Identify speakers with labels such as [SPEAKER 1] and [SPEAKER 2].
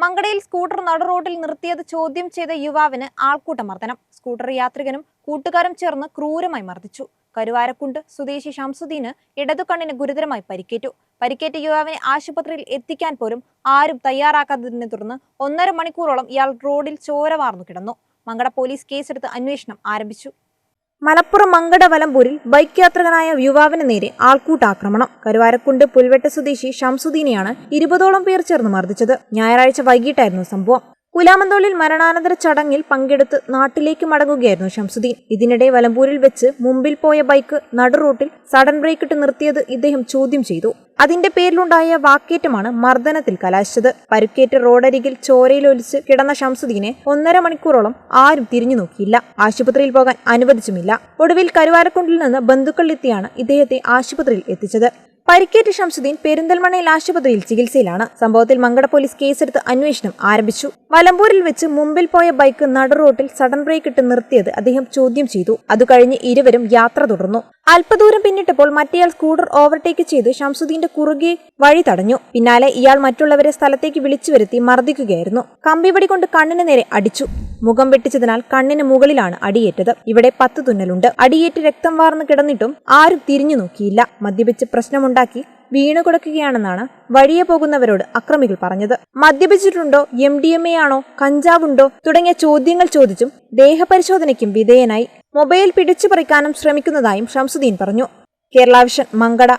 [SPEAKER 1] മങ്കടയിൽ scooter നടു റോഡിൽ നിർത്തിയത് ചോദ്യം ചെയ്ത യുവാവിന് ആൾക്കൂട്ട മർദ്ദനം. സ്കൂട്ടർ യാത്രികനും കൂട്ടുകാരും ചേർന്ന് ക്രൂരമായി മർദ്ദിച്ചു. കരുവാരക്കുണ്ട് സ്വദേശി ഷംസുദ്ദീന് ഇടതുകണ്ണിന് ഗുരുതരമായി പരിക്കേറ്റു. പരിക്കേറ്റ യുവാവിനെ ആശുപത്രിയിൽ എത്തിക്കാൻ പോലും ആരും തയ്യാറാക്കാത്തതിനെ തുടർന്ന് ഒന്നര മണിക്കൂറോളം ഇയാൾ റോഡിൽ ചോര വാർന്നു കിടന്നു. മങ്കട പോലീസ് കേസെടുത്ത് അന്വേഷണം ആരംഭിച്ചു. മലപ്പുറം മങ്കട വലമ്പൂരിൽ ബൈക്ക് യാത്രകനായ യുവാവിന് നേരെ ആൾക്കൂട്ടാക്രമണം. കരുവാരക്കുണ്ട് പുൽവെട്ട് സ്വദേശി ഷംസുദ്ദീനെയാണ് ഇരുപതോളം പേർ ചേർന്ന് മർദ്ദിച്ചത്. ഞായറാഴ്ച വൈകിട്ടായിരുന്നു സംഭവം. കുലാമന്തോളിൽ മരണാനന്തര ചടങ്ങിൽ പങ്കെടുത്ത് നാട്ടിലേക്ക് മടങ്ങുകയായിരുന്നു ഷംസുദ്ദീൻ. ഇതിനിടെ വലമ്പൂരിൽ വെച്ച് മുമ്പിൽ പോയ ബൈക്ക് നടുറോട്ടിൽ സഡൻ ബ്രേക്കിട്ട് നിർത്തിയത് ഇദ്ദേഹം ചോദ്യം ചെയ്തു. അതിന്റെ പേരിലുണ്ടായ വാക്കേറ്റമാണ് മർദ്ദനത്തിൽ കലാശിച്ചത്. പരുക്കേറ്റ റോഡരികിൽ ചോരയിലൊലിച്ച് കിടന്ന ഷംസുദ്ദീനെ ഒന്നര മണിക്കൂറോളം ആരും തിരിഞ്ഞു നോക്കിയില്ല. ആശുപത്രിയിൽ പോകാൻ അനുവദിച്ചുമില്ല. ഒടുവിൽ കരുവാരക്കുണ്ടിൽ നിന്ന് ബന്ധുക്കളിലെത്തിയാണ് ഇദ്ദേഹത്തെ ആശുപത്രിയിൽ എത്തിച്ചത്. പരിക്കേറ്റ ഷംസുദ്ദീൻ പെരിന്തൽമണ്ണയിൽ ആശുപത്രിയിൽ ചികിത്സയിലാണ്. സംഭവത്തിൽ മങ്കട പോലീസ് കേസെടുത്ത് അന്വേഷണം ആരംഭിച്ചു. മലമ്പൂരിൽ വെച്ച് മുമ്പിൽ പോയ ബൈക്ക് നടുറോട്ടിൽ സഡൻ ബ്രേക്ക് ഇട്ട് നിർത്തിയത് അദ്ദേഹം ചോദ്യം ചെയ്തു. അത് കഴിഞ്ഞ് ഇരുവരും യാത്ര തുടർന്നു. അല്പദൂരം പിന്നിട്ടപ്പോൾ മറ്റേയാൾ സ്കൂട്ടർ ഓവർടേക്ക് ചെയ്ത് ഷംസുദ്ദീന്റെ കുറുകെ വഴി തടഞ്ഞു. പിന്നാലെ ഇയാൾ മറ്റുള്ളവരെ സ്ഥലത്തേക്ക് വിളിച്ചു വരുത്തി മർദ്ദിക്കുകയായിരുന്നു. കമ്പിവടി കൊണ്ട് കണ്ണിന് നേരെ അടിച്ചു. മുഖം വെട്ടിച്ചതിനാൽ കണ്ണിന് മുകളിലാണ് അടിയേറ്റത്. ഇവിടെ പത്ത് തുന്നലുണ്ട്. അടിയേറ്റ് രക്തം വാർന്നു കിടന്നിട്ടും ആരും തിരിഞ്ഞു നോക്കിയില്ല. മദ്യപിച്ച് പ്രശ്നമുണ്ടാക്കി വീണു കൊടുക്കുകയാണെന്നാണ് വഴിയെ പോകുന്നവരോട് അക്രമികൾ പറഞ്ഞത്. മദ്യപിച്ചിട്ടുണ്ടോ? എം ഡി എം എ ആണോ? കഞ്ചാവുണ്ടോ? തുടങ്ങിയ ചോദ്യങ്ങൾ ചോദിച്ചും ദേഹപരിശോധനയ്ക്കും വിധേയനായി. മൊബൈൽ പിടിച്ചു പറിക്കാനും ശ്രമിക്കുന്നതായും ഷംസുദ്ദീൻ പറഞ്ഞു. കേരളാവിഷൻ മങ്കട